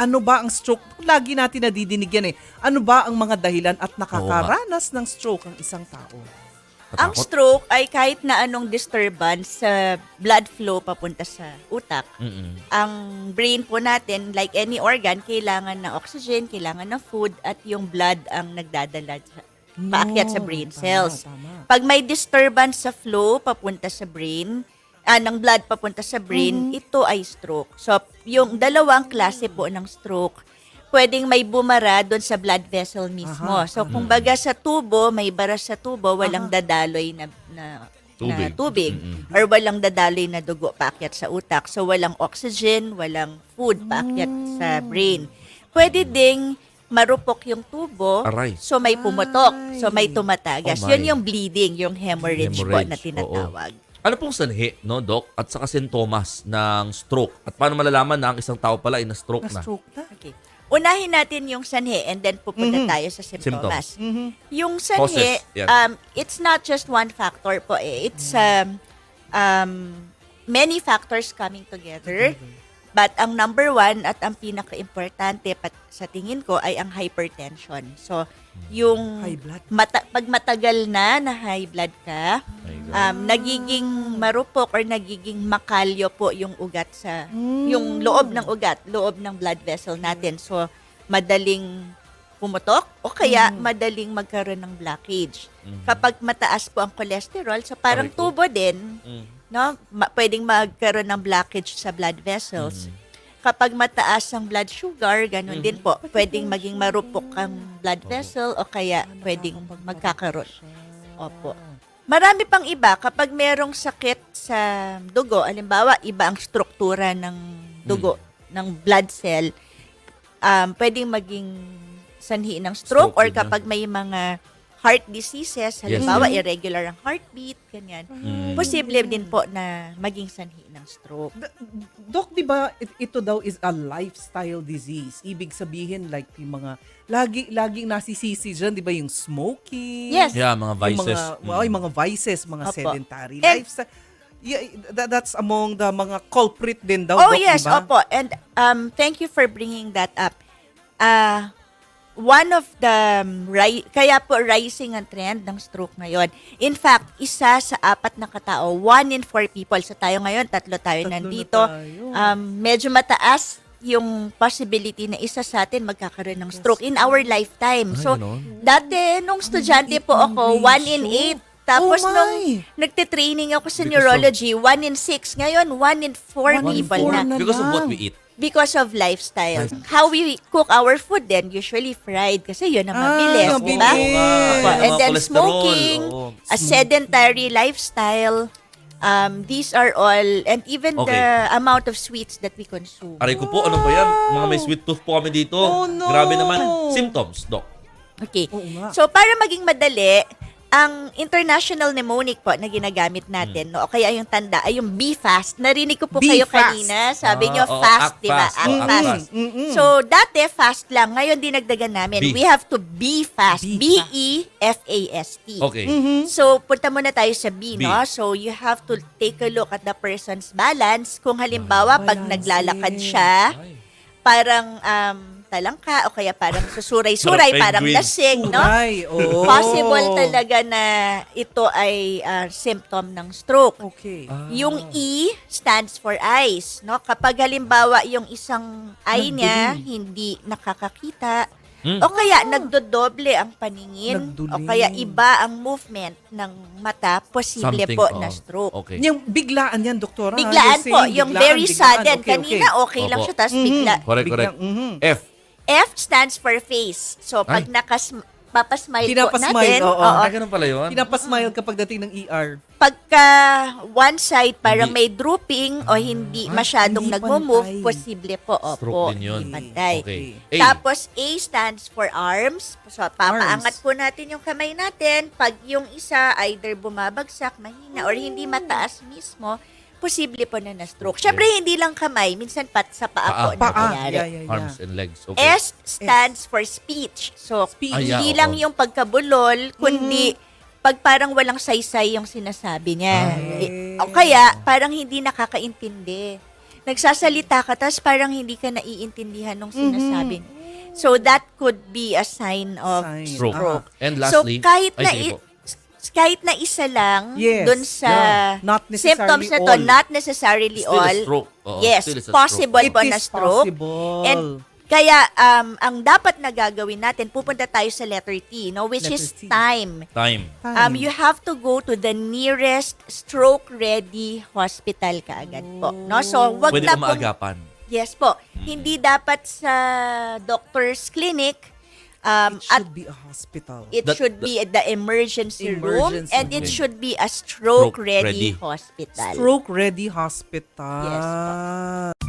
ano ba ang stroke? Lagi natin nadidinig yan eh. Ano ba ang mga dahilan at nakakaranas ng stroke ang isang tao? Ang stroke ay kahit na anong disturbance sa blood flow papunta sa utak. Mm-mm. Ang brain po natin, like any organ, kailangan ng oxygen, kailangan ng food, at yung blood ang nagdadala sa, paakyat sa brain tama, cells. Tama. Pag may disturbance sa flow papunta sa brain, ah, ng blood papunta sa brain, ito ay stroke. So, yung dalawang klase po ng stroke, pwedeng may bumara doon sa blood vessel mismo. Aha, so, kung baga sa tubo, may bara sa tubo, walang dadaloy na, na Tubig. na tubig Mm-mm. or walang dadaloy na dugo paakyat sa utak. So, walang oxygen, walang food paakyat sa brain. Pwede ding marupok yung tubo, Aray. so may pumutok, so may tumatagas. Oh. Yun yung bleeding, yung hemorrhage, po na Hemorrhage, tinatawag. Ano pong sanhi, no, Doc? At saka sintomas ng stroke? At paano malalaman na ang isang tao pala ay na-stroke na? Na-stroke na. Okay. Unahin natin yung sanhi and then pupunta Mhm. tayo sa symptoms. Mhm. Yung sanhi, Causes, um, it's not just one factor po eh. It's um, um, many factors coming together. But ang number one at ang pinaka-importante pat sa tingin ko ay ang hypertension. So, yung High blood. mata- pag matagal na na high blood ka, God. Um, nagiging marupok or nagiging makalyo po yung ugat sa, yung loob ng ugat, loob ng blood vessel natin. So, madaling pumutok o kaya madaling magkaroon ng blockage. Kapag mataas po ang cholesterol, so parang tubo din, Mm. no? Ma- pwedeng magkaroon ng blockage sa blood vessels. Mm. Kapag mataas ang blood sugar, ganun din po. Mm-hmm. Pwedeng maging marupok ang blood vessel o kaya pwedeng magkakaroon. Opo. Marami pang iba. Kapag merong sakit sa dugo, alimbawa, iba ang struktura ng dugo, Mm. ng blood cell, um, pwedeng maging sanhi ng stroke, Stroke or kapag may mga heart diseases, halimbawa, irregular ang heartbeat, ganyan. Mm. Posible din po na maging sanhi ng stroke. D- Dok, di ba it- ito daw is a lifestyle disease? Ibig sabihin like yung mga lagi laging nasisisi dyan, di ba yung smoking? Yes. Yeah, mga Yung vices. mga, Mm. oh, yung mga vices, mga Opo. sedentary And- lifestyle. Yeah, that- that's among the mga culprit din daw, Oh Dok, yes, di ba? opo. And um thank you for bringing that up. Uh one of the um, ri- kaya po rising ang trend ng stroke ngayon. In fact, isa sa apat na katao, one in four people. So tayo ngayon, tatlo tayo Tatlo na nandito. tayo. Um medyo mataas yung possibility na isa sa atin magkakaroon ng stroke in our lifetime. So, dati nung estudyante po ako, one in ratio. eight. Tapos Oh, nung nagte-training ako sa Because neurology, one in six. Ngayon, one in four One in people four na. na Because of what we eat. Because of lifestyle. Life- How we cook our food then, usually fried. Kasi yun ang Ah, mabilis, di ba? mabilis. Opo. And mga then cholesterol, smoking, oo. a sedentary lifestyle, um, these are all, and even Okay. the amount of sweets that we consume. Aray ko po, ano ba yan? Mga may sweet tooth po kami dito. Oh, no. Grabe naman. Symptoms, Doc. Okay. Oo nga. So, para maging madali, ang international mnemonic po na ginagamit natin, no, o kaya yung tanda, ay yung be fast. Narinig ko po Be kayo fast. kanina, sabi Ah, nyo oo, fast, act di ba? fast. Act Oo, act fast. fast. Mm-mm. So, dati fast lang. Ngayon, dinagdagan namin. Be. We have to be fast. E Be B-E-F-A-S-T. Okay. So, punta muna tayo sa B, B. no? So, you have to take a look at the person's balance. Kung halimbawa, pag Balance. naglalakad siya, Ay. parang um, talangka o kaya parang susuray-suray, Parang parang penguin. lasing, no? Ay, oo. Possible talaga na ito ay ah, symptom ng stroke. Okay. Ah. Yung E stands for eyes, no? Kapag halimbawa yung isang eye niya hindi nakakakita Hmm. o kaya nagdodoble ang paningin o Nagduling. kaya iba ang movement ng mata, posible Something, po oh. na stroke. Okay. Yung biglaan yan, doktora. Biglaan You're po, saying yung biglaan, very biglaan. sudden. Okay, Kanina okay lang Opo. siya, tapos Mhm. bigla. Correct, correct. Biglang, mhm. F. F stands for face. So, pag Ay. nakas papasmile po Pinapasmile, natin, oo. oo, Ah, ganun pala yun? Pinapasmile kapag dating ng ER. pagka one side parang Hindi. may drooping o hindi Ah, masyadong hindi nagmo-move, pantay. posible po. Stroke Opo, din yun. hindi pantay. Okay. A. Tapos A stands for arms. So papaangat po natin yung kamay natin. Pag yung isa either bumabagsak, mahina, or hindi mataas mismo, posible po na na-stroke. Okay. Syempre, hindi lang kamay. Minsan pat sa paa, po Paa. Paa. nangyayari. Yeah, yeah, yeah. Arms and legs. Okay. S stands for speech. So, Speech. Ah, yeah, hindi oo. lang yung pagkabulol, kundi pag parang walang saysay yung sinasabi niya. Ay. Eh, O kaya, parang hindi nakakaintindi. nagsasalita ka, tapos parang hindi ka naiintindihan nung sinasabi. So, that could be a sign of Sign. Stroke. stroke. And so, lastly, kahit ay, na, sige po. Kahit na isa lang Yes. dun sa Yeah. Not symptoms na to, all. not necessarily Still a all. stroke. Oo, yes, still a possible It po na stroke. possible. And kaya um ang dapat na gagawin natin, pupunta tayo sa letter T, no, which Letter is T. time. Time. Um, you have to go to the nearest stroke-ready hospital kaagad po. No? So, wag Pwede na maagapan? Yes po. Hindi dapat sa doctor's clinic. Um, It at should be a hospital. it That- should be at the emergency, room Emergency and it room. should be a stroke-ready Stroke-ready. hospital. Stroke ready hospital. Yes